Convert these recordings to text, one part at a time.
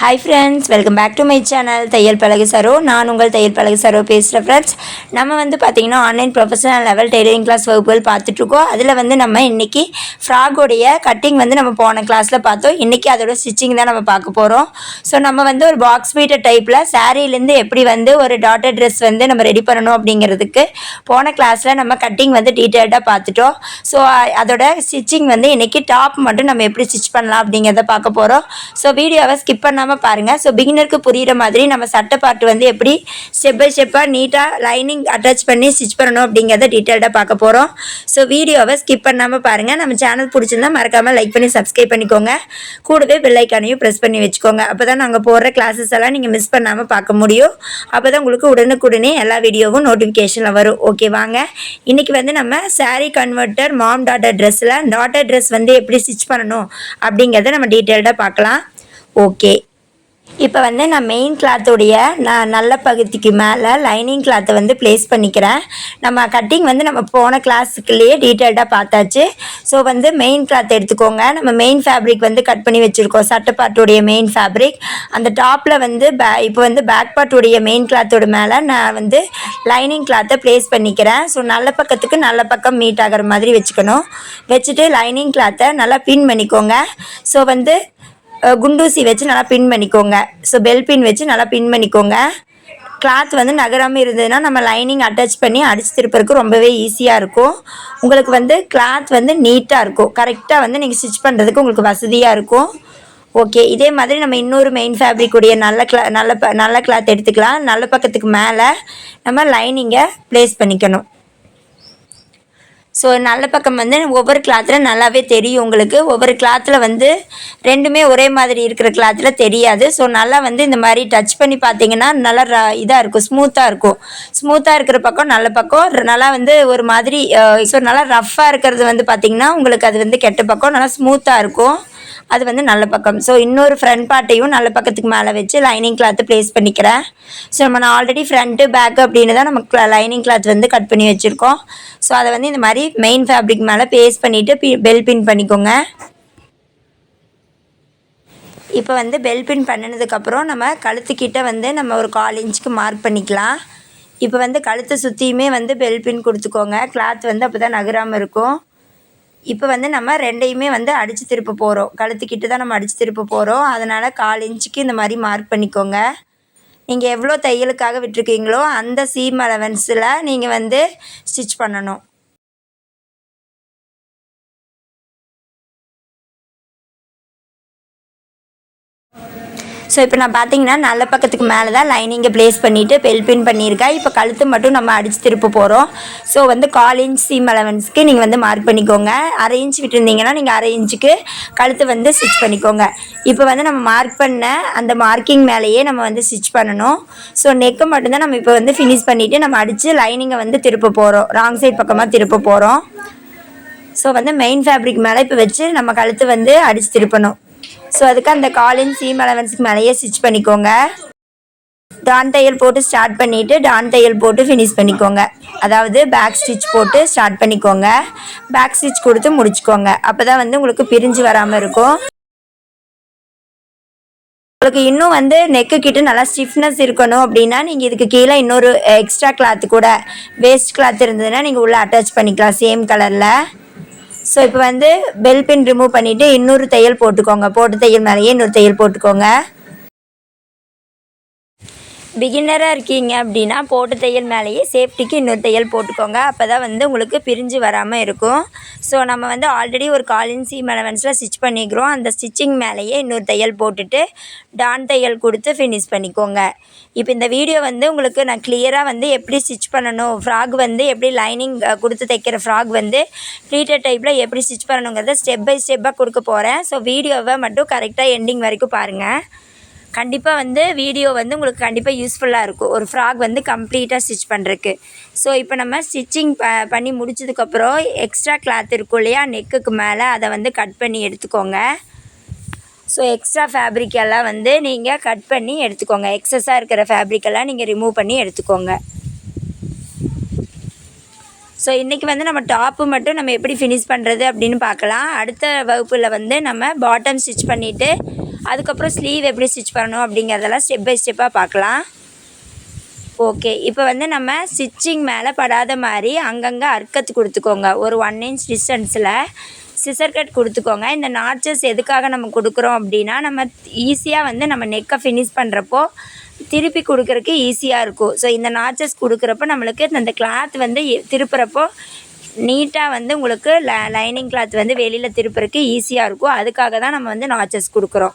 Hi friends welcome back to my channel தையல் பழகு சரோ நான் உங்கள் தையல் பழகு சரோ பேசுகிறேன் ஃப்ரெண்ட்ஸ் நம்ம வந்து பார்த்திங்கன்னா online professional level tailoring class வகுப்புகள் பார்த்துட்ருக்கோம் அதில் வந்து நம்ம இன்றைக்கி ஃப்ராகோடைய கட்டிங் வந்து நம்ம போன கிளாஸில் பார்த்தோம். இன்றைக்கி அதோட ஸ்டிச்சிங் தான் நம்ம பார்க்க போகிறோம் ஸோ நம்ம வந்து ஒரு பாக்ஸ் பீட்டர் டைப்பில் சாரீலேருந்து எப்படி வந்து ஒரு டாட்டர் ட்ரெஸ் வந்து நம்ம ரெடி பண்ணணும் அப்படிங்கிறதுக்கு போன கிளாஸில் நம்ம கட்டிங் வந்து டீட்டெயில்டாக பார்த்துட்டோம். ஸோ அதோட ஸ்டிச்சிங் வந்து இன்றைக்கி டாப் மட்டும் நம்ம எப்படி ஸ்டிச் பண்ணலாம் அப்படிங்கிறத பார்க்க போகிறோம் ஸோ வீடியோவை ஸ்கிப் பண்ணாமல் பாருங்கள் ஸோ பிகினருக்கு புரிகிற மாதிரி நம்ம சட்டை பாட்டு வந்து எப்படி ஸ்டெப் பை ஸ்டெப்பாக நீட்டாக லைனிங் அட்டாச் பண்ணி ஸ்டிச் பண்ணணும் அப்படிங்கிறத டீட்டெயில்டாக பார்க்க போகிறோம் ஸோ வீடியோவை ஸ்கிப் பண்ணாமல் பாருங்கள் நம்ம சேனல் பிடிச்சிருந்தா மறக்காமல் லைக் பண்ணி சப்ஸ்கிரைப் பண்ணிக்கோங்க. கூடவே பெல்லைக்கானையும் ப்ரெஸ் பண்ணி வச்சுக்கோங்க. அப்போ தான் நாங்கள் போடுற கிளாஸஸ் எல்லாம் நீங்கள் மிஸ் பண்ணாமல் பார்க்க முடியும். அப்போ தான் உங்களுக்கு உடனுக்குடனே எல்லா வீடியோவும் நோட்டிஃபிகேஷனில் வரும். ஓகே வாங்க. இன்றைக்கி வந்து நம்ம சாரீ கன்வெர்ட்டர் மாம் டாட்டர் ட்ரெஸ்ஸில் டாட்டர் ட்ரெஸ் வந்து எப்படி ஸ்டிச் பண்ணணும் அப்படிங்கிறத நம்ம டீட்டெயில்டாக பார்க்கலாம். ஓகே இப்போ வந்து நான் மெயின் கிளாத்துடைய நான் நல்ல பகுதிக்கு மேலே லைனிங் கிளாத்தை வந்து ப்ளேஸ் பண்ணிக்கிறேன். நம்ம கட்டிங் வந்து நம்ம போன கிளாஸுக்குள்ளேயே டீட்டெயில்டாக பார்த்தாச்சு. ஸோ வந்து மெயின் கிளாத் எடுத்துக்கோங்க. நம்ம மெயின் ஃபேப்ரிக் வந்து கட் பண்ணி வச்சுருக்கோம். சட்டை பாட்டுடைய மெயின் ஃபேப்ரிக் அந்த டாப்பில் வந்து பே இப்போ வந்து பேக் பாட்டுடைய மெயின் கிளாத்தோட மேலே நான் வந்து லைனிங் கிளாத்தை ப்ளேஸ் பண்ணிக்கிறேன். ஸோ நல்ல பக்கத்துக்கு நல்ல பக்கம் மீட் ஆகிற மாதிரி வச்சுக்கணும். வச்சுட்டு லைனிங் கிளாத்தை நல்லா பின் பண்ணிக்கோங்க. ஸோ வந்து குண்டூசி வச்சு நல்லா பின் பண்ணிக்கோங்க. ஸோ பெல் பின் வச்சு நல்லா பின் பண்ணிக்கோங்க. கிளாத் வந்து நகராமல் இருந்ததுன்னா நம்ம லைனிங் அட்டாச் பண்ணி அடிச்சு திருப்பறதுக்கு ரொம்பவே ஈஸியாக இருக்கும். உங்களுக்கு வந்து கிளாத் வந்து நீட்டாக இருக்கும். கரெக்டாக வந்து நீங்கள் ஸ்டிச் பண்ணுறதுக்கு உங்களுக்கு வசதியாக இருக்கும். ஓகே இதே மாதிரி நம்ம இன்னொரு மெயின் ஃபேப்ரிக் உடைய நல்ல கிளா நல்ல ப நல்ல கிளாத் எடுத்துக்கலாம். நல்ல பக்கத்துக்கு மேலே நம்ம லைனிங்கை ப்ளேஸ் பண்ணிக்கணும். ஸோ நல்ல பக்கம் வந்து ஒவ்வொரு கிளாத்தில் நல்லாவே தெரியும் உங்களுக்கு. ஒவ்வொரு கிளாத்தில் வந்து ரெண்டுமே ஒரே மாதிரி இருக்கிற கிளாத்தில் தெரியாது. ஸோ நல்லா வந்து இந்த மாதிரி டச் பண்ணி பார்த்தீங்கன்னா நல்லா ரா இதாக இருக்கும் ஸ்மூத்தாக இருக்கும். ஸ்மூத்தாக இருக்கிற பக்கம் நல்ல பக்கம். நல்லா வந்து ஒரு மாதிரி ஸோ நல்லா ரஃப்பாக இருக்கிறது வந்து பார்த்தீங்கன்னா உங்களுக்கு அது வந்து கெட்ட பக்கம். நல்லா ஸ்மூத்தாக இருக்கும். அது வந்து நல்ல பக்கம். ஸோ இன்னொரு ஃப்ரண்ட் பார்ட்டையும் நல்ல பக்கத்துக்கு மேலே வச்சு லைனிங் கிளாத்து ப்ளேஸ் பண்ணிக்கிறேன். ஸோ நம்ம நான் ஆல்ரெடி ஃப்ரண்ட்டு பேக்கு அப்படின்னு தான் நம்ம லைனிங் கிளாத் வந்து கட் பண்ணி வச்சுருக்கோம். ஸோ அதை வந்து இந்த மாதிரி மெயின் ஃபேப்ரிக் மேலே பேஸ்ட் பண்ணிவிட்டு பி பெல் பின் பண்ணிக்கோங்க. இப்போ வந்து பெல் பின் பண்ணினதுக்கப்புறம் நம்ம கழுத்துக்கிட்ட வந்து நம்ம ஒரு கால் இன்ச்சுக்கு மார்க் பண்ணிக்கலாம். இப்போ வந்து கழுத்தை சுற்றியுமே வந்து பெல் பின் கொடுத்துக்கோங்க. கிளாத் வந்து அப்போ தான் நகராமல் இருக்கும். இப்போ வந்து நம்ம ரெண்டையுமே வந்து அடித்து திருப்ப போகிறோம் கழுத்துக்கிட்டு தான் நம்ம அடித்து திருப்ப போகிறோம் அதனால் கால் இன்ச்சுக்கு இந்த மாதிரி மார்க் பண்ணிக்கோங்க. நீங்கள் எவ்வளோ தையலுக்காக விட்டுருக்கீங்களோ அந்த சீம் அலவன்ஸில் நீங்கள் வந்து ஸ்டிச் பண்ணணும். ஸோ இப்போ நான் பார்த்தீங்கன்னா நல்ல பக்கத்துக்கு மேலே தான் லைனிங்கை ப்ளேஸ் பண்ணிவிட்டு பெல் பின் பண்ணியிருக்கேன் இப்போ கழுத்து மட்டும் நம்ம அடித்து திருப்ப போகிறோம் ஸோ வந்து கால் இன்ச் சீம் அலவன்ஸ்க்கு நீங்கள் வந்து மார்க் பண்ணிக்கோங்க. அரை இன்ச் விட்டுருந்தீங்கன்னா நீங்கள் அரை இன்ச்சுக்கு கழுத்து வந்து ஸ்டிச் பண்ணிக்கோங்க. இப்போ வந்து நம்ம மார்க் பண்ண அந்த மார்க்கிங் மேலேயே நம்ம வந்து ஸ்டிச் பண்ணணும். ஸோ நெக்கு மட்டும்தான் நம்ம இப்போ வந்து ஃபினிஷ் பண்ணிவிட்டு நம்ம அடித்து லைனிங்கை வந்து திருப்ப போகிறோம் ராங் சைட் பக்கமாக திருப்ப போகிறோம் ஸோ வந்து மெயின் ஃபேப்ரிக் மேலே இப்போ வச்சு நம்ம கழுத்து வந்து அடித்து திருப்பணும். ஸோ அதுக்கு அந்த காலின் சீம் அலவன்ஸுக்கு மேலேயே ஸ்டிச் பண்ணிக்கோங்க. டான் தையல் போட்டு ஸ்டார்ட் பண்ணிவிட்டு டான் தையல் போட்டு ஃபினிஷ் பண்ணிக்கோங்க. அதாவது பேக் ஸ்டிச் போட்டு ஸ்டார்ட் பண்ணிக்கோங்க. பேக் ஸ்டிச் கொடுத்து முடிச்சுக்கோங்க. அப்போ தான் வந்து உங்களுக்கு பிரிஞ்சு வராமல் இருக்கும். உங்களுக்கு இன்னும் வந்து நெக்கு கிட்ட நல்லா ஸ்டிஃப்னஸ் இருக்கணும் அப்படின்னா நீங்கள் இதுக்கு கீழே இன்னொரு எக்ஸ்ட்ரா கிளாத் கூட வேஸ்ட் கிளாத் இருந்ததுன்னா நீங்கள் உள்ளே அட்டாச் பண்ணிக்கலாம் சேம் கலரில் ஸோ இப்போ வந்து பெல் பின் ரிமூவ் பண்ணிவிட்டு இன்னொரு தையல் போட்டுக்கோங்க. போட்டு தையல் மேலேயே இன்னொரு தையல் போட்டுக்கோங்க. பிகினராக இருக்கீங்க அப்படின்னா போட்டு தையல் மேலேயே சேஃப்டிக்கு இன்னொரு தையல் போட்டுக்கோங்க. அப்போ தான் வந்து உங்களுக்கு பிரிஞ்சு வராமல் இருக்கும். ஸோ நம்ம வந்து ஆல்ரெடி ஒரு காலின் சீம் அலவன்ஸில் ஸ்டிச் பண்ணிக்கிறோம். அந்த ஸ்டிச்சிங் மேலேயே இன்னொரு தையல் போட்டுட்டு டான் தையல் கொடுத்து ஃபினிஷ் பண்ணிக்கோங்க. இப்போ இந்த வீடியோ வந்து உங்களுக்கு நான் கிளியராக வந்து எப்படி ஸ்டிச் பண்ணணும் ஃப்ராக் வந்து எப்படி லைனிங் கொடுத்து தைக்கிற ஃப்ராக் வந்து ப்ளீட்டர் டைப்பில் எப்படி ஸ்டிச் பண்ணணுங்கிறத ஸ்டெப் பை ஸ்டெப்பாக கொடுக்க போகிறேன் ஸோ வீடியோவை மட்டும் கரெக்டாக எண்டிங் வரைக்கும் பாருங்கள் கண்டிப்பாக வந்து வீடியோ வந்து உங்களுக்கு கண்டிப்பாக யூஸ்ஃபுல்லாக இருக்கும். ஒரு ஃப்ராக் வந்து கம்ப்ளீட்டாக ஸ்டிச் பண்ணுறதுக்கு ஸோ இப்போ நம்ம ஸ்டிச்சிங் ப பண்ணி முடிச்சதுக்கப்புறம் எக்ஸ்ட்ரா கிளாத் இருக்கும் இல்லையா? நெக்குக்கு மேலே அதை வந்து கட் பண்ணி எடுத்துக்கோங்க. ஸோ எக்ஸ்ட்ரா ஃபேப்ரிக் எல்லாம் வந்து நீங்கள் கட் பண்ணி எடுத்துக்கோங்க. எக்ஸஸாக இருக்கிற ஃபேப்ரிக் எல்லாம் நீங்கள் ரிமூவ் பண்ணி எடுத்துக்கோங்க. ஸோ இன்றைக்கி வந்து நம்ம டாப்பு மட்டும் நம்ம எப்படி ஃபினிஷ் பண்ணுறது அப்படின்னு பார்க்கலாம். அடுத்த வகுப்பில் வந்து நம்ம பாட்டம் ஸ்டிச் பண்ணிவிட்டு அதுக்கப்புறம் ஸ்லீவ் எப்படி ஸ்டிச் பண்ணணும் அப்படிங்கிறதெல்லாம் ஸ்டெப் பை ஸ்டெப்பாக பார்க்கலாம். ஓகே இப்போ வந்து நம்ம ஸ்டிச்சிங் மேலே படாத மாதிரி அங்கங்கே அர்க்கத்து கொடுத்துக்கோங்க. ஒரு ஒன் இன்ச் டிஸ்டன்ஸில் சிசர் கட் கொடுத்துக்கோங்க. இந்த நாட்சஸ் எதுக்காக நம்ம கொடுக்குறோம் அப்படின்னா நம்ம ஈஸியாக வந்து நம்ம நெக்கை ஃபினிஷ் பண்ணுறப்போ திருப்பி கொடுக்குறக்கு ஈஸியாக இருக்கும். ஸோ இந்த நாச்சஸ் கொடுக்குறப்போ நம்மளுக்கு இந்த கிளாத் வந்து திருப்புறப்போ நீட்டாக வந்து உங்களுக்கு ல லைனிங் கிளாத் வந்து வெளியில் திருப்புறக்கு ஈஸியாக இருக்கும். அதுக்காக தான் நம்ம வந்து நாச்சஸ் கொடுக்குறோம்.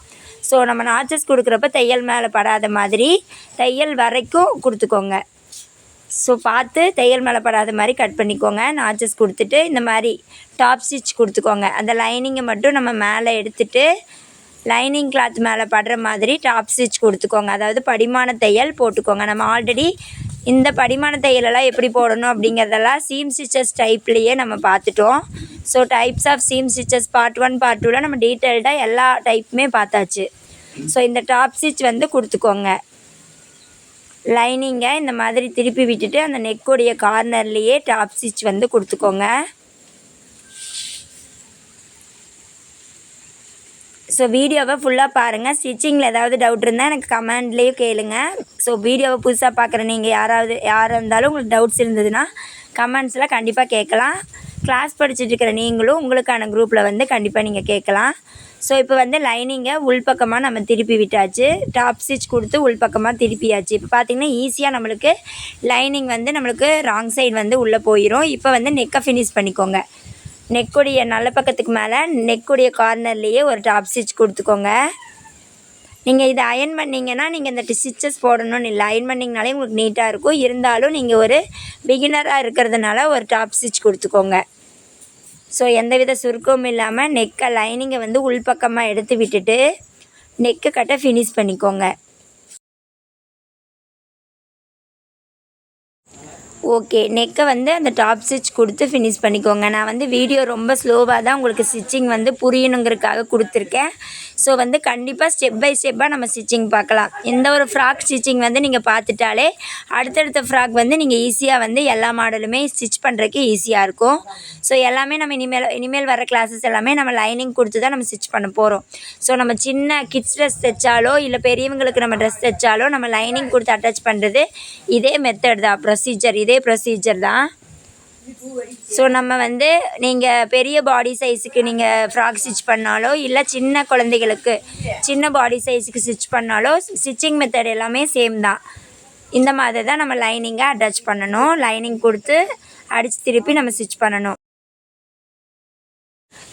ஸோ நம்ம நாச்சஸ் கொடுக்குறப்ப தையல் மேலே படாத மாதிரி தையல் வரைக்கும் கொடுத்துக்கோங்க. ஸோ பார்த்து தையல் மேலே படாத மாதிரி கட் பண்ணிக்கோங்க. நாச்சஸ் கொடுத்துட்டு இந்த மாதிரி டாப் ஸ்டிச் கொடுத்துக்கோங்க. அந்த லைனிங்கை மட்டும் நம்ம மேலே எடுத்துகிட்டு லைனிங் கிளாத் மேலே படுற மாதிரி டாப் ஸ்டிச் கொடுத்துக்கோங்க. அதாவது படிமான தையல் போட்டுக்கோங்க. நம்ம ஆல்ரெடி இந்த படிமான தையலெல்லாம் எப்படி போடணும் அப்படிங்கிறதெல்லாம் சீம் ஸ்டிச்சஸ் டைப்லேயே நம்ம பார்த்துட்டோம். So types of seam stitches part one part டூவில் நம்ம டீட்டெயில்டாக எல்லா டைப்புமே பார்த்தாச்சு. ஸோ இந்த டாப் ஸ்டிச் வந்து கொடுத்துக்கோங்க. லைனிங்கை இந்த மாதிரி திருப்பி விட்டுட்டு அந்த நெக்குடைய கார்னர்லேயே டாப் ஸ்டிச் வந்து கொடுத்துக்கோங்க. ஸோ வீடியோவை ஃபுல்லாக பாருங்கள் ஸ்டிச்சிங்கில் ஏதாவது டவுட் இருந்தால் எனக்கு கமெண்ட்லேயும் கேளுங்க. ஸோ வீடியோவை புதுசாக பார்க்குற நீங்கள் யாராவது யாராக இருந்தாலும் உங்களுக்கு டவுட்ஸ் இருந்ததுன்னா கமெண்ட்ஸில் கண்டிப்பாக கேட்கலாம். கிளாஸ் படிச்சுட்டு இருக்கிற நீங்களும் உங்களுக்கான குரூப்பில் வந்து கண்டிப்பாக நீங்கள் கேட்கலாம். ஸோ இப்போ வந்து லைனிங்கை உள்பக்கமாக நம்ம திருப்பி விட்டாச்சு. டாப் ஸ்டிச் கொடுத்து உள்பக்கமாக திருப்பியாச்சு. இப்போ பார்த்தீங்கன்னா ஈஸியாக நம்மளுக்கு லைனிங் வந்து நம்மளுக்கு ராங் சைடு வந்து உள்ளே போயிடும் இப்போ வந்து நெக்கை ஃபினிஷ் பண்ணிக்கோங்க. நெக்குடைய நல்ல பக்கத்துக்கு மேலே நெக்குடைய கார்னர்லேயே ஒரு டாப் ஸ்டிச் கொடுத்துக்கோங்க. நீங்கள் இதை அயன் பண்ணிங்கன்னா நீங்கள் இந்த ஸ்டிச்சஸ் போடணும்னு இல்லை. அயன் பண்ணிங்கனாலே உங்களுக்கு நீட்டாக இருக்கும். இருந்தாலும் நீங்கள் ஒரு பிகினராக இருக்கிறதுனால ஒரு டாப் ஸ்டிச் கொடுத்துக்கோங்க. ஸோ எந்தவித சுருக்கமும் இல்லாமல் நெக்கை லைனிங்கை வந்து உள்பக்கமாக எடுத்து விட்டுட்டு நெக்கு கட்டை ஃபினிஷ் பண்ணிக்கோங்க. ஓகே நெக்கை வந்து அந்த டாப் ஸ்டிச் கொடுத்து ஃபினிஷ் பண்ணிக்கோங்க. நான் வந்து வீடியோ ரொம்ப ஸ்லோவாக தான் உங்களுக்கு ஸ்டிச்சிங் வந்து புரியணுங்கிறதுக்காக கொடுத்துருக்கேன். ஸோ வந்து கண்டிப்பாக ஸ்டெப் பை ஸ்டெப்பாக நம்ம ஸ்டிச்சிங் பார்க்கலாம். எந்த ஒரு ஃப்ராக் ஸ்டிச்சிங் வந்து நீங்கள் பார்த்துட்டாலே அடுத்தடுத்த ஃப்ராக் வந்து நீங்கள் ஈஸியாக வந்து எல்லா மாடலுமே ஸ்டிச் பண்ணுறதுக்கு ஈஸியாக இருக்கும். ஸோ எல்லாமே நம்ம இனிமேல் இனிமேல் வர கிளாஸஸ் எல்லாமே நம்ம லைனிங் கொடுத்து தான் நம்ம ஸ்டிச் பண்ண போகிறோம் ஸோ நம்ம சின்ன கிட்ஸ் ட்ரெஸ் தைச்சாலோ இல்லை பெரியவங்களுக்கு நம்ம ட்ரெஸ் தைச்சாலோ நம்ம லைனிங் கொடுத்து அட்டாச் பண்ணுறது இதே மெத்தட் தான் ப்ரொசீஜர் இதே ப்ரொசீஜர் தான். ஸோ நம்ம வந்து நீங்கள் பெரிய பாடி சைஸுக்கு நீங்கள் ஃப்ராக் ஸ்டிச் பண்ணாலோ இல்லை சின்ன குழந்தைகளுக்கு சின்ன பாடி சைஸுக்கு ஸ்டிச் பண்ணாலோ ஸ்டிச்சிங் மெத்தட் எல்லாமே சேம் தான். இந்த மாதிரி தான் நம்ம லைனிங்கை அட்டாச் பண்ணணும். லைனிங் கொடுத்து அடித்து திருப்பி நம்ம ஸ்டிச் பண்ணணும்.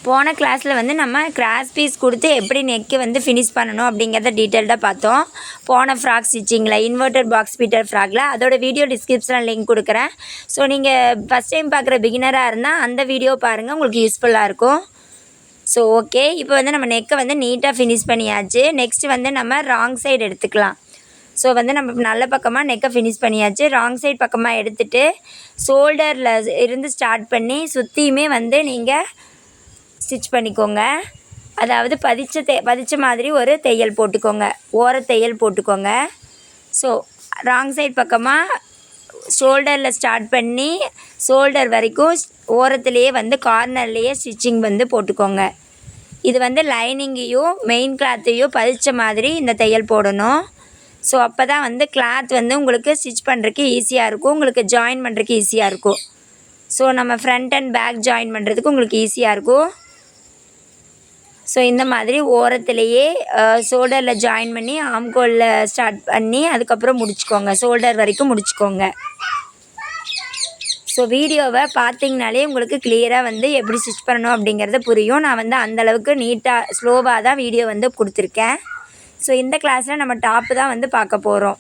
போன கிளாஸில் வந்து நம்ம கிராஸ் பீஸ் கொடுத்து எப்படி நெக்கு வந்து ஃபினிஷ் பண்ணணும் அப்படிங்கிறத டீட்டெயில்டாக பார்த்தோம். போன ஃப்ராக் ஸ்டிச்சிங்கில் இன்வெர்டட் பாக்ஸ் பீட்டர் ஃப்ராகில் அதோட வீடியோ டிஸ்கிரிப்ஷனில் லிங்க் கொடுக்குறேன். ஸோ நீங்கள் ஃபஸ்ட் டைம் பார்க்குற பிகினராக இருந்தால் அந்த வீடியோ பாருங்கள் உங்களுக்கு யூஸ்ஃபுல்லாக இருக்கும். ஸோ ஓகே இப்போ வந்து நம்ம நெக்கை வந்து நீட்டாக ஃபினிஷ் பண்ணியாச்சு. நெக்ஸ்ட் வந்து நம்ம ராங் சைடு எடுத்துக்கலாம். ஸோ வந்து நம்ம நல்ல பக்கமாக நெக்கை ஃபினிஷ் பண்ணியாச்சு. ராங் சைட் பக்கமாக எடுத்துகிட்டு ஷோல்டரில் இருந்து ஸ்டார்ட் பண்ணி சுற்றியுமே வந்து நீங்கள் ஸ்டிச் பண்ணிக்கோங்க. அதாவது பதிச்ச தே பதிச்ச மாதிரி ஒரு தையல் போட்டுக்கோங்க. ஓர தையல் போட்டுக்கோங்க. ஸோ ராங் சைட் பக்கமாக ஷோல்டரில் ஸ்டார்ட் பண்ணி ஷோல்டர் வரைக்கும் ஓரத்துலேயே வந்து கார்னர்லேயே ஸ்டிச்சிங் வந்து போட்டுக்கோங்க. இது வந்து லைனிங்கையும் மெயின் கிளாத்தையும் பதிச்ச மாதிரி இந்த தையல் போடணும். ஸோ அப்போ தான் வந்து கிளாத் வந்து உங்களுக்கு ஸ்டிச் பண்ணுறதுக்கு ஈஸியாக இருக்கும். உங்களுக்கு ஜாயின் பண்ணுறதுக்கு ஈஸியாக இருக்கும். ஸோ நம்ம ஃப்ரண்ட் அண்ட் பேக் ஜாயின் பண்ணுறதுக்கு உங்களுக்கு ஈஸியாக இருக்கும். ஸோ இந்த மாதிரி ஓரத்துலேயே ஷோல்டரில் ஜாயின் பண்ணி ஆம்கோலில் ஸ்டார்ட் பண்ணி அதுக்கப்புறம் முடிச்சுக்கோங்க. ஷோல்டர் வரைக்கும் முடிச்சுக்கோங்க. ஸோ வீடியோவை பார்த்தீங்கனாலே உங்களுக்கு கிளியராக வந்து எப்படி ஸ்டிச் பண்ணணும் அப்படிங்கிறது புரியும். நான் வந்து அந்தளவுக்கு நீட்டாக ஸ்லோவாக தான் வீடியோ வந்து கொடுத்துருக்கேன். ஸோ இந்த கிளாஸில் நம்ம டாப்பு தான் வந்து பார்க்க போகிறோம்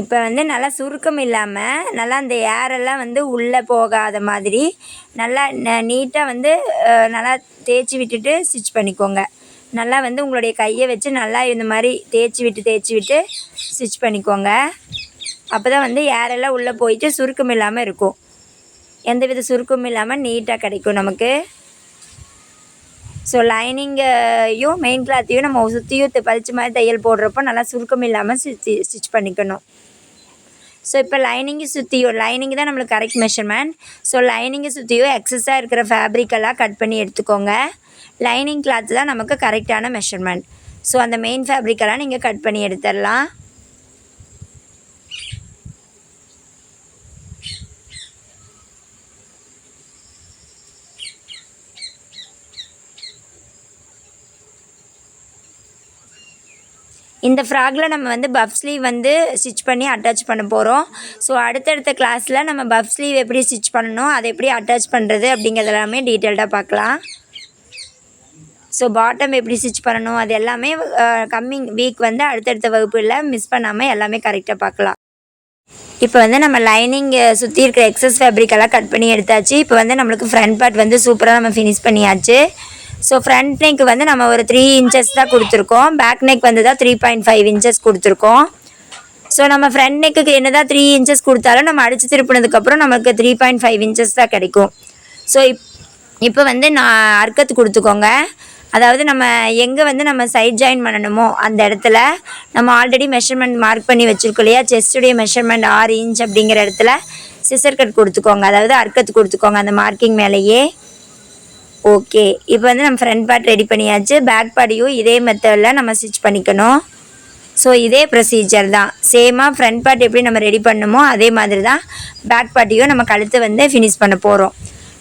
இப்போ வந்து நல்லா சுருக்கம் இல்லாமல் நல்லா அந்த ஏரெல்லாம் வந்து உள்ளே போகாத மாதிரி நல்லா நீட்டாக வந்து நல்லா தேய்ச்சி விட்டுட்டு ஸ்டிச் பண்ணிக்கோங்க. நல்லா வந்து உங்களுடைய கையை வச்சு நல்லா இந்த மாதிரி தேய்ச்சி விட்டு தேய்ச்சி விட்டு ஸ்டிச் பண்ணிக்கோங்க. அப்போ தான் வந்து ஏரெல்லாம் உள்ளே போயிட்டு சுருக்கம் இல்லாமல் இருக்கும். எந்த வித சுருக்கமும் இல்லாமல் நீட்டாக கிடைக்கும் நமக்கு. ஸோ லைனிங்கையும் மெயின் கிளாத்தையும் நம்ம சுற்றியும் பளிச்சு மாதிரி தையல் போடுறப்போ நல்லா சுருக்கம் இல்லாமல் ஸ்டிச் ஸ்டிச் பண்ணிக்கணும். ஸோ இப்போ லைனிங்கை சுற்றியும் லைனிங் தான் நம்மளுக்கு கரெக்ட் மெஷர்மெண்ட் ஸோ லைனிங்கை சுற்றியோ எக்ஸஸாக இருக்கிற ஃபேப்ரிக்கெல்லாம் கட் பண்ணி எடுத்துக்கோங்க. லைனிங் கிளாத் தான் நமக்கு கரெக்டான மெஷர்மெண்ட் ஸோ அந்த மெயின் ஃபேப்ரிக்கெல்லாம் நீங்கள் கட் பண்ணி எடுத்துடலாம். இந்த ஃப்ராகில் நம்ம வந்து பஃப் ஸ்லீவ் வந்து ஸ்டிச் பண்ணி அட்டாச் பண்ண போகிறோம் ஸோ அடுத்தடுத்த கிளாஸில் நம்ம பஃப் ஸ்லீவ் எப்படி ஸ்டிச் பண்ணணும் அதை எப்படி அட்டாச் பண்ணுறது அப்படிங்கிறது எல்லாமே டீட்டெயில்டாக பார்க்கலாம். ஸோ பாட்டம் எப்படி ஸ்டிச் பண்ணணும் அது எல்லாமே கம்மிங் வீக் வந்து அடுத்தடுத்த வகுப்பில் மிஸ் பண்ணாமல் எல்லாமே கரெக்டாக பார்க்கலாம். இப்போ வந்து நம்ம லைனிங் சுற்றி இருக்கிற எக்ஸஸ் ஃபேப்ரிக் எல்லாம் கட் பண்ணி எடுத்தாச்சு. இப்போ வந்து நம்மளுக்கு ஃப்ரண்ட் பார்ட் வந்து சூப்பராக நம்ம ஃபினிஷ் பண்ணியாச்சு. ஸோ ஃப்ரண்ட் நெக் வந்து நம்ம ஒரு த்ரீ இன்ச்சஸ் தான் கொடுத்துருக்கோம். பேக் நெக் வந்து தான் த்ரீ பாயிண்ட் ஃபைவ் இன்ச்சஸ் கொடுத்துருக்கோம். ஸோ நம்ம ஃப்ரண்ட் நெக்குக்கு என்ன தான் த்ரீ இன்ச்சஸ் கொடுத்தாலும் நம்ம அடித்து திருப்பினதுக்கப்புறம் நமக்கு த்ரீ பாயிண்ட் ஃபைவ் இன்ச்சஸ் தான் கிடைக்கும். ஸோ இப் இப்போ வந்து நான் அர்க்கத்து கொடுத்துக்கோங்க. அதாவது நம்ம எங்கே வந்து நம்ம சைட் ஜாயின் பண்ணணுமோ அந்த இடத்துல நம்ம ஆல்ரெடி மெஷர்மெண்ட் மார்க் பண்ணி வச்சுருக்கோம் இல்லையா? செஸ்டுடைய மெஷர்மெண்ட் ஆறு இன்ச் அப்படிங்கிற இடத்துல சிசர் கட் கொடுத்துக்கோங்க. அதாவது அர்க்கத்து கொடுத்துக்கோங்க அந்த மார்க்கிங் மேலேயே. ஓகே இப்போ வந்து நம்ம ஃப்ரண்ட் பார்ட் ரெடி பண்ணியாச்சு. பேக் பார்ட்டையும் இதே மெத்தடில் நம்ம ஸ்டிச் பண்ணிக்கணும். ஸோ இதே ப்ரொசீஜர் தான். சேமாக ஃப்ரண்ட் பார்ட் எப்படி நம்ம ரெடி பண்ணணுமோ அதே மாதிரி தான் பேக் பார்ட்டையும் நம்ம கழுத்து வந்து ஃபினிஷ் பண்ண போகிறோம்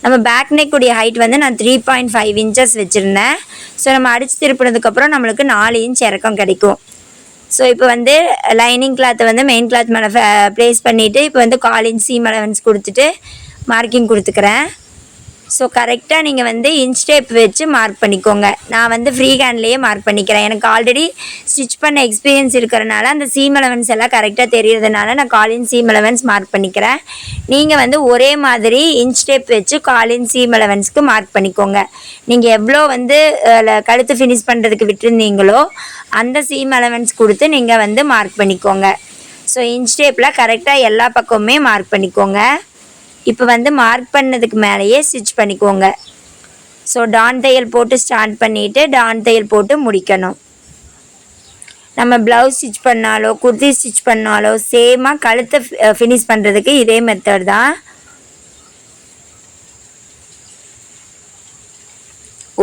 நம்ம பேக் நெக்குடைய ஹைட் வந்து நான் த்ரீ பாயிண்ட் ஃபைவ் இன்ச்சஸ் வச்சுருந்தேன். ஸோ நம்ம அடித்து திருப்பினதுக்கப்புறம் நம்மளுக்கு நாலு இன்ச் இறக்கம் கிடைக்கும். ஸோ இப்போ வந்து லைனிங் கிளாத்தை வந்து மெயின் கிளாத் மேலே ப்ளேஸ் பண்ணிவிட்டு இப்போ வந்து கால் இன்ச் சீம் அலவன்ஸ் கொடுத்துட்டு மார்க்கிங் கொடுத்துக்கிறேன். ஸோ கரெக்டாக நீங்கள் வந்து இன்ச் டேப் வச்சு மார்க் பண்ணிக்கோங்க. நான் வந்து ஃப்ரீ ஹேண்ட்லேயே மார்க் பண்ணிக்கிறேன். எனக்கு ஆல்ரெடி ஸ்டிச் பண்ண எக்ஸ்பீரியன்ஸ் இருக்கிறனால அந்த சீம் அலவன்ஸ் எல்லாம் கரெக்டாக தெரியறதுனால நான் காலின் சீம் அலவன்ஸ் மார்க் பண்ணிக்கிறேன். நீங்கள் வந்து ஒரே மாதிரி இன்ச் டேப் வச்சு காலின் சீம் அலவன்ஸ்க்கு மார்க் பண்ணிக்கோங்க. நீங்கள் எவ்வளோ வந்து கழுத்து ஃபினிஷ் பண்ணுறதுக்கு விட்டுருந்தீங்களோ அந்த சீம் அலவன்ஸ் கொடுத்து நீங்கள் வந்து மார்க் பண்ணிக்கோங்க. ஸோ இன்ச் டேப்பில் கரெக்டாக எல்லா பக்கமுமே மார்க் பண்ணிக்கோங்க. இப்போ வந்து மார்க் பண்ணதுக்கு மேலேயே ஸ்டிச் பண்ணிக்கோங்க. ஸோ டான் தையல் போட்டு ஸ்டார்ட் பண்ணிவிட்டு டான் தையல் போட்டு முடிக்கணும். நம்ம ப்ளவுஸ் ஸ்டிச் பண்ணாலோ குர்த்தி ஸ்டிச் பண்ணாலோ சேமாக கழுத்தை ஃபினிஷ் பண்ணுறதுக்கு இதே மெத்தட் தான்.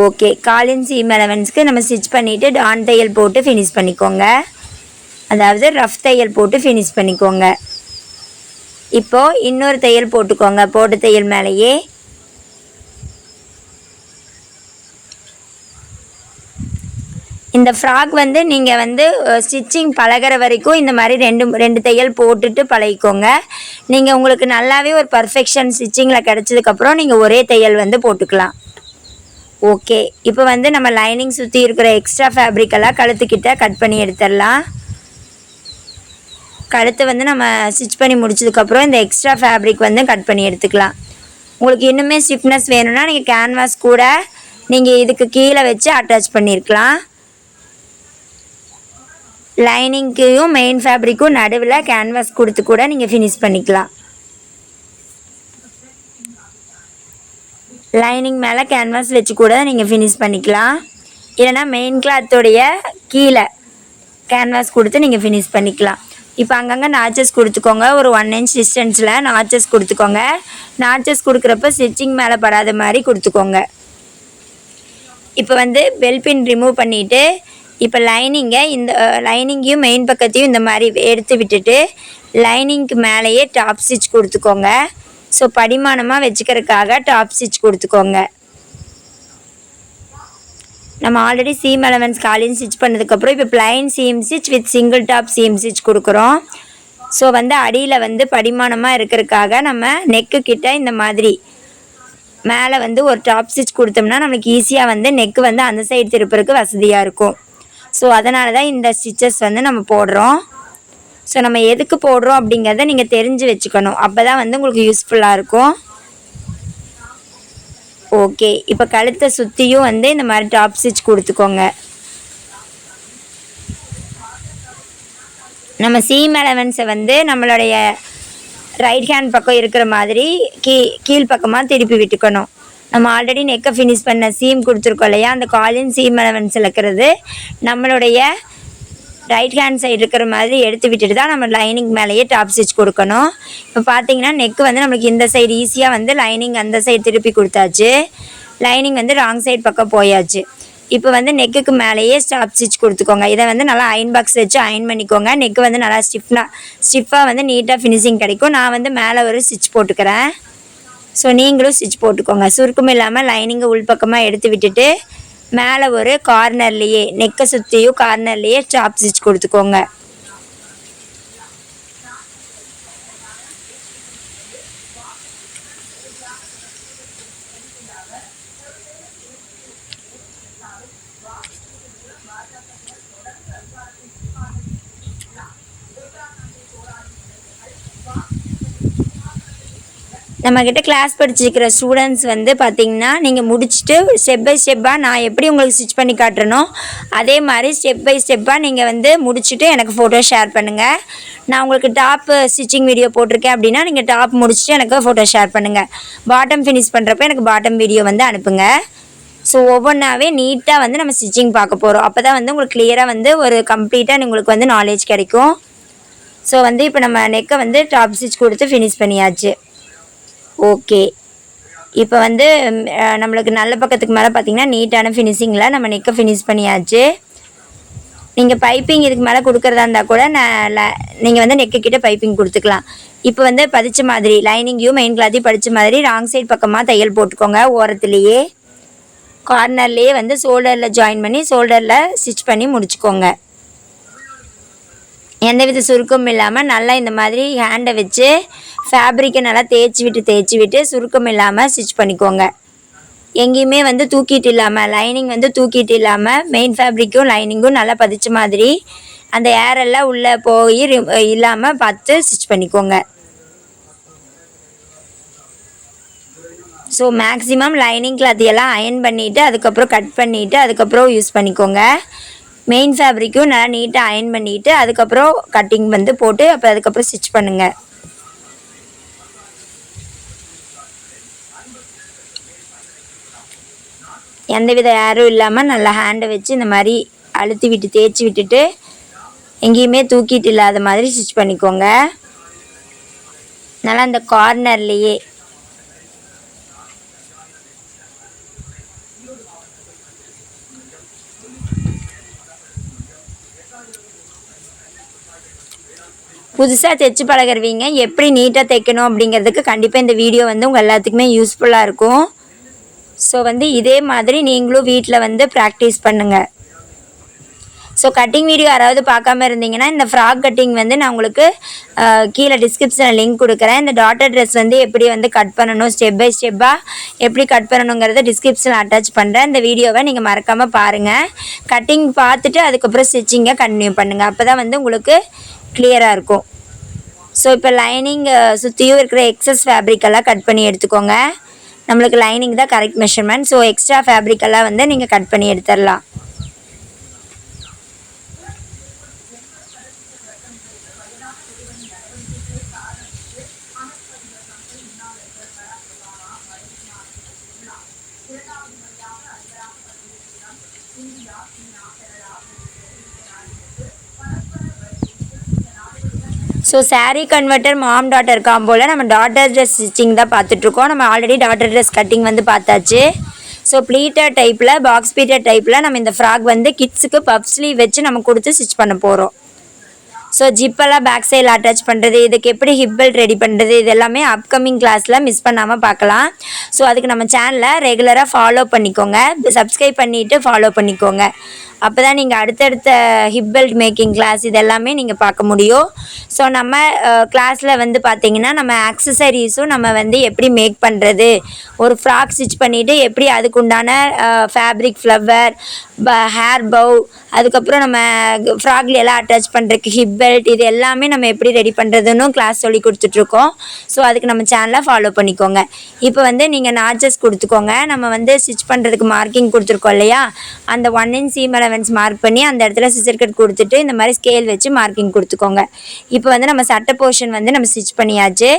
ஓகே காலின் சீம் எலவன்ஸ்க்கு நம்ம ஸ்டிச் பண்ணிவிட்டு டான் தையல் போட்டு ஃபினிஷ் பண்ணிக்கோங்க. அதாவது ரஃப் தையல் போட்டு ஃபினிஷ் பண்ணிக்கோங்க. இப்போது இன்னொரு தையல் போட்டுக்கோங்க. போட்டு தையல் மேலேயே. இந்த ஃப்ராக் வந்து நீங்கள் வந்து ஸ்டிச்சிங் பழகுற வரைக்கும் இந்த மாதிரி ரெண்டு ரெண்டு தையல் போட்டுட்டு பழகிக்கோங்க. நீங்கள் உங்களுக்கு நல்லாவே ஒரு பர்ஃபெக்ஷன் ஸ்டிச்சிங்கில் கிடச்சதுக்கப்புறம் நீங்கள் ஒரே தையல் வந்து போட்டுக்கலாம். ஓகே இப்போ வந்து நம்ம லைனிங் சுற்றி இருக்கிற எக்ஸ்ட்ரா ஃபேப்ரிக்கெல்லாம் கழுத்துக்கிட்ட கட் பண்ணி எடுத்துடலாம். கழுத்தை வந்து நம்ம ஸ்டிச் பண்ணி முடிச்சதுக்கப்புறம் இந்த எக்ஸ்ட்ரா ஃபேப்ரிக் வந்து கட் பண்ணி எடுத்துக்கலாம். உங்களுக்கு இன்னுமே ஸ்டிஃப்னஸ் வேணும்னா நீங்கள் கேன்வாஸ் கூட நீங்கள் இதுக்கு கீழே வச்சு அட்டாச் பண்ணியிருக்கலாம் லைனிங்க்கையும் மெயின் ஃபேப்ரிக்கும் நடுவில் கேன்வாஸ் கொடுத்து கூட நீங்கள் ஃபினிஷ் பண்ணிக்கலாம். லைனிங் மேலே கேன்வாஸ் வச்சு கூட நீங்கள் ஃபினிஷ் பண்ணிக்கலாம். இல்லைனா மெயின் கிளாத்தோடைய கீழே கேன்வாஸ் கொடுத்து நீங்கள் ஃபினிஷ் பண்ணிக்கலாம். இப்போ அங்கங்கே நாச்சஸ் கொடுத்துக்கோங்க. ஒரு ஒன் இன்ச் டிஸ்டன்ஸில் நாச்சஸ் கொடுத்துக்கோங்க. நாச்சஸ் கொடுக்குறப்ப ஸ்டிச்சிங் மேலே படாத மாதிரி கொடுத்துக்கோங்க. இப்போ வந்து பெல் பின் ரிமூவ் பண்ணிவிட்டு இப்போ லைனிங்கை இந்த லைனிங்கையும் மெயின் பக்கத்தையும் இந்த மாதிரி எடுத்து விட்டுட்டு லைனிங்க்கு மேலேயே டாப் ஸ்டிச் கொடுத்துக்கோங்க. ஸோ படிமானமாக வச்சுக்கிறதுக்காக டாப் ஸ்டிச் கொடுத்துக்கோங்க. நம்ம ஆல்ரெடி சீம் அலவன்ஸ் காலின் ஸ்டிச் பண்ணதுக்கப்புறம் இப்போ plain seam stitch with single top seam stitch கொடுக்குறோம். ஸோ வந்து அடியில் வந்து படிமானமாக இருக்கிறதுக்காக நம்ம நெக்கு கிட்ட இந்த மாதிரி மேலே வந்து ஒரு டாப் ஸ்டிச் கொடுத்தோம்னா நம்மளுக்கு ஈஸியாக வந்து நெக்கு வந்து அந்த சைடு திருப்புறதுக்கு வசதியாக இருக்கும். ஸோ அதனால தான் இந்த ஸ்டிச்சஸ் வந்து நம்ம போடுறோம். ஸோ நம்ம எதுக்கு போடுறோம் அப்படிங்கிறத நீங்கள் தெரிஞ்சு வச்சுக்கணும். அப்போ தான் வந்து உங்களுக்கு யூஸ்ஃபுல்லாக இருக்கும். ஓகே இப்போ கழுத்தை சுற்றியும் வந்து இந்த மாதிரி டாப் ஸ்டிச் கொடுத்துக்கோங்க. நம்ம சீம் அலவன்ஸை வந்து நம்மளுடைய ரைட் ஹேண்ட் பக்கம் இருக்கிற மாதிரி கீ கீழ் பக்கமாக திருப்பி விட்டுக்கணும். நம்ம ஆல்ரெடி நெக்கை ஃபினிஷ் பண்ண சீம் கொடுத்துருக்கோம் இல்லையா? அந்த காலின் சீம் அலவன்ஸ் இருக்கிறது நம்மளுடைய ரைட் ஹேண்ட் சைடு இருக்கிற மாதிரி எடுத்து விட்டுட்டு தான் நம்ம லைனிங் மேலேயே டாப் ஸ்டிச் கொடுக்கணும். இப்போ பார்த்தீங்கன்னா நெக் வந்து நம்மளுக்கு இந்த சைடு ஈஸியாக வந்து லைனிங் அந்த சைடு திருப்பி கொடுத்தாச்சு. லைனிங் வந்து ராங் சைடு பக்கம் போயாச்சு. இப்போ வந்து நெக்குக்கு மேலேயே ஸ்டாப் ஸ்டிச் கொடுத்துக்கோங்க. இதை வந்து நல்லா அயன் பாக்ஸ் வச்சு அயன் பண்ணிக்கோங்க. நெக்கு வந்து நல்லா ஸ்டிஃப்னா ஸ்டிஃபாக வந்து நீட்டாக ஃபினிஷிங் கிடைக்கும். நான் வந்து மேலே ஒரு ஸ்டிச் போட்டுக்கிறேன். ஸோ நீங்களும் ஸ்டிச் போட்டுக்கோங்க. சுருக்கம் இல்லாமல் லைனிங்கை உள்பக்கமாக எடுத்து விட்டுட்டு மேலே ஒரு கார்னர்லேயே நெக்கை சுற்றியும் கார்னர்லேயே ஸ்டாப் ஸ்டிச் கொடுத்துக்கோங்க. நம்மக்கிட்ட கிளாஸ் படிச்சிருக்கிற ஸ்டூடெண்ட்ஸ் வந்து பார்த்தீங்கன்னா நீங்கள் முடிச்சுட்டு ஸ்டெப் பை ஸ்டெப்பாக நான் எப்படி உங்களுக்கு ஸ்டிச் பண்ணி காட்டுறனோ அதே மாதிரி ஸ்டெப் பை ஸ்டெப்பாக நீங்கள் வந்து முடிச்சுட்டு எனக்கு ஃபோட்டோ ஷேர் பண்ணுங்கள் நான் உங்களுக்கு டாப் ஸ்டிச்சிங் வீடியோ போட்டிருக்கேன் அப்படின்னா நீங்கள் டாப் முடிச்சுட்டு எனக்கு ஃபோட்டோ ஷேர் பண்ணுங்கள் பாட்டம் ஃபினிஷ் பண்ணுறப்ப எனக்கு பாட்டம் வீடியோ வந்து அனுப்புங்க. ஸோ ஒவ்வொன்றாவே நீட்டாக வந்து நம்ம ஸ்டிச்சிங் பார்க்க போகிறோம் அப்போ தான் வந்து உங்களுக்கு கிளியராக வந்து ஒரு கம்ப்ளீட்டாக உங்களுக்கு வந்து நாலேஜ் கிடைக்கும். ஸோ வந்து இப்போ நம்ம நெக்கை வந்து டாப் ஸ்டிச் கொடுத்து ஃபினிஷ் பண்ணியாச்சு. ஓகே இப்போ வந்து நம்மளுக்கு நல்ல பக்கத்துக்கு மேலே பார்த்தீங்கன்னா நீட்டான ஃபினிஷிங்கில் நம்ம நெக்கை ஃபினிஷ் பண்ணியாச்சு. நீங்கள் பைப்பிங் இதுக்கு மேலே கொடுக்குறதா இருந்தால் கூட நான் நீங்கள் வந்து நெக்கு கிட்டே பைப்பிங் கொடுத்துக்கலாம். இப்போ வந்து பதிச்ச மாதிரி லைனிங்கையும் மெயின் கிளாத்தையும் படித்த மாதிரி ராங் சைடு பக்கமாக தையல் போட்டுக்கோங்க ஓரத்துலேயே. கார்னர்லேயே வந்து ஷோல்டரில் ஜாயின் பண்ணி ஷோல்டரில் ஸ்டிச் பண்ணி முடிச்சுக்கோங்க. எந்தவித சுருக்கமும் இல்லாமல் நல்லா இந்த மாதிரி ஹேண்டை வச்சு ஃபேப்ரிக்கை நல்லா தேய்ச்சி விட்டு தேய்ச்சி விட்டு சுருக்கம் இல்லாமல் ஸ்டிச் பண்ணிக்கோங்க. எங்கேயுமே வந்து தூக்கிட்டு இல்லாமல் லைனிங் வந்து தூக்கிட்டு இல்லாமல் மெயின் ஃபேப்ரிக்கும் லைனிங்கும் நல்லா பதிச்ச மாதிரி அந்த ஏரெல்லாம் உள்ளே போய் இல்லாமல் பார்த்து ஸ்டிச் பண்ணிக்கோங்க. ஸோ மேக்ஸிமம் லைனிங் கிளாத் எல்லாம் அயன் பண்ணிவிட்டு அதுக்கப்புறம் கட் பண்ணிவிட்டு அதுக்கப்புறம் யூஸ் பண்ணிக்கோங்க. மெயின் ஃபேப்ரிக்கும் நல்லா நீட்டாக அயன் பண்ணிவிட்டு அதுக்கப்புறம் கட்டிங் வந்து போட்டு அப்போ அதுக்கப்புறம் ஸ்டிச் பண்ணுங்கள் எந்தவித ஏரும் இல்லாமல் நல்லா ஹேண்டை வச்சு இந்த மாதிரி அழுத்தி விட்டு தேய்ச்சி விட்டுட்டு எங்கேயுமே தூக்கிட்டு இல்லாத மாதிரி ஸ்டிச் பண்ணிக்கோங்க. நல்லா அந்த கார்னர்லேயே புதுசாக தைச்சு பழகுறவீங்க எப்படி நீட்டாக தைக்கணும் அப்படிங்கிறதுக்கு கண்டிப்பாக இந்த வீடியோ வந்து உங்கள் எல்லாத்துக்குமே யூஸ்ஃபுல்லாக இருக்கும். ஸோ வந்து இதே மாதிரி நீங்களும் வீட்டில் வந்து ப்ராக்டிஸ் பண்ணுங்கள் ஸோ கட்டிங் வீடியோ யாராவது பார்க்காம இருந்தீங்கன்னா இந்த ஃப்ராக் கட்டிங் வந்து நான் உங்களுக்கு கீழே டிஸ்கிரிப்ஷனில் லிங்க் கொடுக்குறேன். இந்த டாட்டர் ட்ரெஸ் வந்து எப்படி வந்து கட் பண்ணணும் ஸ்டெப் பை ஸ்டெப்பாக எப்படி கட் பண்ணணுங்கிறத டிஸ்கிரிப்ஷனில் அட்டாச் பண்ணுறேன் இந்த வீடியோவை நீங்கள் மறக்காமல் பாருங்கள் கட்டிங் பார்த்துட்டு அதுக்கப்புறம் ஸ்டிச்சிங்கை கண்டினியூ பண்ணுங்கள் அப்போ தான் வந்து உங்களுக்கு கிளியராக இருக்கும். ஸோ இப்போ லைனிங் சுற்றியும் இருக்கிற எக்ஸஸ் ஃபேப்ரிக்கெல்லாம் கட் பண்ணி எடுத்துக்கோங்க. நம்மளுக்கு லைனிங் தான் கரெக்ட் மெஷர்மெண்ட் ஸோ எக்ஸ்ட்ரா ஃபேப்ரிக்கெல்லாம் வந்து நீங்கள் கட் பண்ணி எடுத்துடலாம் so sari converter mom daughter காம்போவில் நம்ம டாட்டர் ட்ரெஸ் ஸ்டிச்சிங் தான் பார்த்துட்ருக்கோம். நம்ம ஆல்ரெடி டாட்டர் ட்ரெஸ் கட்டிங் வந்து பார்த்தாச்சு. ஸோ ப்ளீட்டர் டைப்பில் பாக்ஸ் பீட்டர் டைப்பில் நம்ம இந்த ஃப்ராக் வந்து கிட்ஸுக்கு பப் ஸ்லீவ் வச்சு நம்ம கொடுத்து ஸ்டிச் பண்ண போகிறோம் ஸோ ஜிப்பெல்லாம் பேக் சைடில் அட்டாச் பண்ணுறது இதுக்கு எப்படி ஹிப்பல் ரெடி பண்ணுறது இது எல்லாமே அப்கமிங் கிளாஸில் மிஸ் பண்ணாமல் பார்க்கலாம். ஸோ அதுக்கு நம்ம சேனலை ரெகுலராக ஃபாலோ பண்ணிக்கோங்க. சப்ஸ்கிரைப் பண்ணிவிட்டு ஃபாலோ பண்ணிக்கோங்க. அப்போ தான் நீங்கள் அடுத்தடுத்த ஹிப் பெல்ட் மேக்கிங் கிளாஸ் இதெல்லாமே நீங்கள் பார்க்க முடியும். ஸோ நம்ம கிளாஸில் வந்து பார்த்தீங்கன்னா நம்ம ஆக்சசரிஸும் நம்ம வந்து எப்படி மேக் பண்ணுறது ஒரு ஃப்ராக் ஸ்டிச் பண்ணிவிட்டு எப்படி அதுக்குண்டான ஃபேப்ரிக் ஃப்ளவர் ப ஹேர் பவ் அதுக்கப்புறம் நம்ம ஃப்ராக்ல எல்லாம் அட்டாச் பண்ணுறதுக்கு ஹிப் பெல்ட் இது எல்லாமே நம்ம எப்படி ரெடி பண்ணுறதுன்னு கிளாஸ் சொல்லி கொடுத்துட்ருக்கோம். ஸோ அதுக்கு நம்ம சேனலை ஃபாலோ பண்ணிக்கோங்க. இப்போ வந்து நீங்கள் நாச்சஸ் கொடுத்துக்கோங்க. நம்ம வந்து ஸ்டிச் பண்ணுறதுக்கு மார்க்கிங் கொடுத்துருக்கோம் இல்லையா? அந்த one inch seam allowance mark பண்ணி அந்த இடத்துல சிசர் கட் கொடுத்துட்டு இந்த மாதிரி ஸ்கேல் வச்சு மார்க்கிங் கொடுத்துக்கோங்க. இப்போ வந்து நம்ம சட்டை போர்ஷன் வந்து நம்ம ஸ்டிச் பண்ணியாச்சு.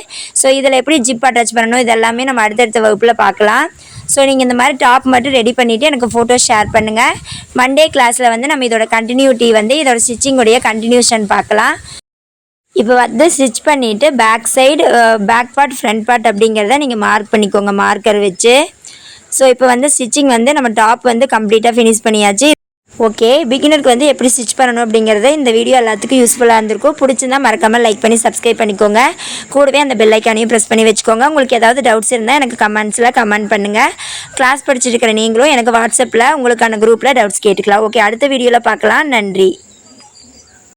ஸோ இதில் எப்படி ஜிப் அட்டாச் பண்ணணும்? இது எல்லாமே நம்ம அடுத்தடுத்த வகுப்பில் பார்க்கலாம். ஸோ நீங்கள் இந்த மாதிரி டாப் மட்டும் ரெடி பண்ணிவிட்டு எனக்கு ஃபோட்டோ ஷேர் பண்ணுங்கள் மண்டே கிளாஸில் வந்து நம்ம இதோட கண்டினியூட்டி வந்து இதோட ஸ்டிச்சிங்குடைய கண்டினியூஷன் பார்க்கலாம். இப்போ வந்து ஸ்டிச் பண்ணிவிட்டு back side back part front part அப்படிங்கிறத நீங்கள் மார்க் பண்ணிக்கோங்க மார்க்கர் வச்சு. ஸோ இப்போ வந்து ஸ்டிச்சிங் வந்து நம்ம டாப் வந்து கம்ப்ளீட்டாக ஃபினிஷ் பண்ணியாச்சு. ஓகே பிகினருக்கு வந்து எப்படி ஸ்டிச் பண்ணணும் அப்படிங்கிறத இந்த வீடியோ எல்லாத்துக்கும் யூஸ்ஃபுல்லாக இருந்திருக்கும். பிடிச்சிருந்தா மறக்காமல் லைக் பண்ணி சப்ஸ்கிரைப் பண்ணிக்கோங்க. கூடவே அந்த பெல் ஐக்கானையும் ப்ரெஸ் பண்ணி வச்சுக்கோங்க. உங்களுக்கு ஏதாவது டவுட்ஸ் இருந்தால் எனக்கு கமெண்ட்ஸில் கமெண்ட் பண்ணுங்கள் கிளாஸ் படிச்சுட்டு இருக்கிற நீங்களும் எனக்கு வாட்ஸ்அப்பில் உங்களுக்கான குரூப்பில் டவுட்ஸ் கேட்டுக்கலாம். ஓகே அடுத்த வீடியோவில் பார்க்கலாம். நன்றி.